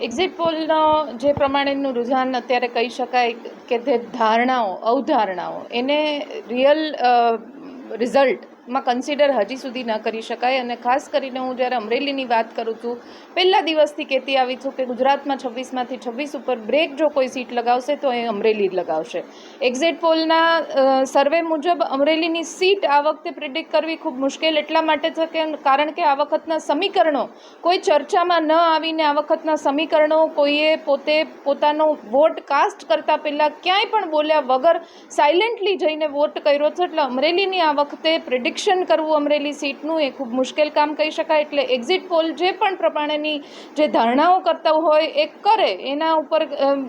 Exit પોલનો જે પ્રમાણેનું રુઝાન અત્યારે કહી શકાય કે તે ધારણાઓ અવધારણાઓ એને રિયલ રિઝલ્ટમાં કન્સિડર હજી સુધી ન કરી શકાય અને ખાસ કરીને હું જ્યારે અમરેલીની વાત કરું છું, પહેલા દિવસથી કહેતી આવી છું કે ગુજરાતમાં છવ્વીસમાંથી છવ્વીસ ઉપર બ્રેક જો કોઈ સીટ લગાવશે તો એ અમરેલી લગાવશે. એક્ઝિટ પોલના સર્વે મુજબ અમરેલીની સીટ આ વખતે પ્રિડિક્ટ કરવી ખૂબ મુશ્કેલ એટલા માટે છે કે, કારણ કે આ વખતના સમીકરણો કોઈ ચર્ચામાં ન આવીને આ વખતના સમીકરણો કોઈએ પોતે પોતાનો વોટ કાસ્ટ કરતાં પહેલાં ક્યાંય પણ બોલ્યા વગર સાયલેન્ટલી જઈને વોટ કર્યો છે. એટલે અમરેલીની આ વખતે પ્રિડિક્શન કરવું અમરેલી સીટનું એ ખૂબ મુશ્કેલ કામ કહી શકાય. એટલે એક્ઝિટ પોલ જે પણ પ્રમાણેની જે ધારણાઓ કરતા હોય એ કરે, એના ઉપર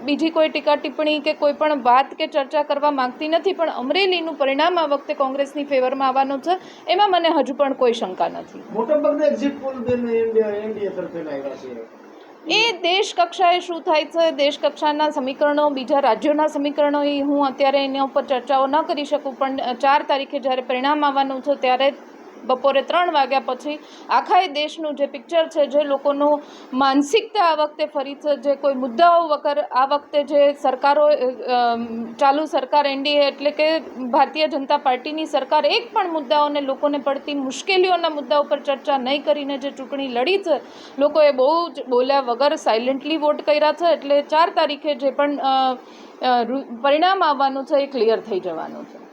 બીજી કોઈ ટીકા ટિપ્પણી કે કોઈ પણ વાત કે ચર્ચા કરવા માંગતી નથી. પણ અમરેલીનું પરિણામ આ વખતે કોંગ્રેસની ફેવરમાં આવવાનું છે, એમાં મને હજુ પણ કોઈ શંકા નથી. મોટાભાગના એક્ઝિટ પોલ એનડીએ તરફે આવ્યા છે. એ દેશ કક્ષાએ શું થાય છે? દેશ કક્ષાના સમીકરણો, બીજા રાજ્યોના સમીકરણો એ હું અત્યારે એના ઉપર ચર્ચાઓ ન કરી શકું, પણ ચાર તારીખે જ્યારે પરિણામ આવવાનું છે, ત્યારે બપોરે ત્રણ વાગ્યા પછી આખા એ દેશનું જે પિક્ચર છે, જે લોકોનું માનસિકતા આ વખતે ફરી છે, જે કોઈ મુદ્દાઓ વગર આ વખતે જે સરકારો ચાલુ સરકાર એનડીએ એટલે કે ભારતીય જનતા પાર્ટીની સરકાર એક પણ મુદ્દાઓને લોકોને પડતી મુશ્કેલીઓના મુદ્દા ઉપર ચર્ચા નહીં કરીને જે ચૂંટણી લડી છે, લોકોએ બહુ જ બોલ્યા વગર સાયલેન્ટલી વોટ કર્યા છે, એટલે ચાર તારીખે જે પણ પરિણામ આવવાનું છે એ ક્લિયર થઈ જવાનું છે.